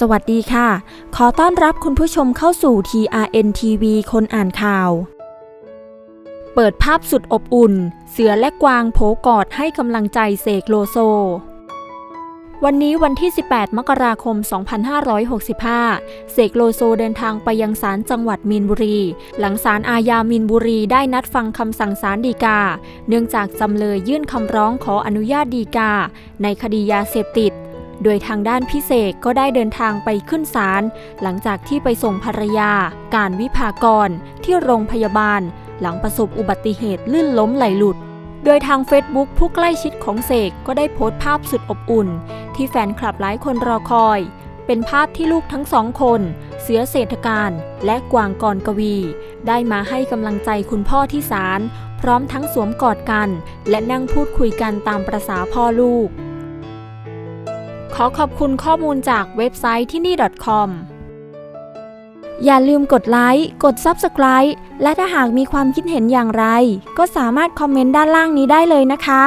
สวัสดีค่ะ ขอต้อนรับคุณผู้ชมเข้าสู่ TRN TV คนอ่านข่าว เปิดภาพสุดอบอุ่น เสือและกวางโผกอดให้กำลังใจเสกโลโซ วันนี้วันที่ 18 มกราคม 2565 เสกโลโซเดินทางไปยังศาลจังหวัดมีนบุรี หลังศาลอาญามีนบุรีได้นัดฟังคำสั่งศาลฎีกา เนื่องจากจำเลยยื่นคำร้องขออนุญาตฎีกา ในคดียาเสพติด โดยทางด้านพิเศษก็ได้เดินทางไปขึ้นศาลหลังจากที่ไปส่งภรรยา การวิภากร ที่โรงพยาบาล หลังประสบอุบัติเหตุลื่นล้มไหลหลุด โดยทาง Facebook ผู้ใกล้ชิดของเสกก็ได้โพสต์ภาพสุดอบอุ่น ที่แฟนคลับหลายคนรอคอย เป็นภาพที่ลูกทั้งสองคน เสือเศรษฐการและกวางกรกวี ได้มาให้กำลังใจคุณพ่อที่ศาลพร้อมทั้งสวมกอดกัน และนั่งพูดคุยกันตามประษาพ่อลูก ขอขอบคุณข้อมูลจากเว็บไซต์ที่นี่ .com อย่าลืมกดไลค์ กด Subscribe และถ้าหากมีความคิดเห็นอย่างไร ก็สามารถคอมเมนต์ด้านล่างนี้ได้เลยนะคะ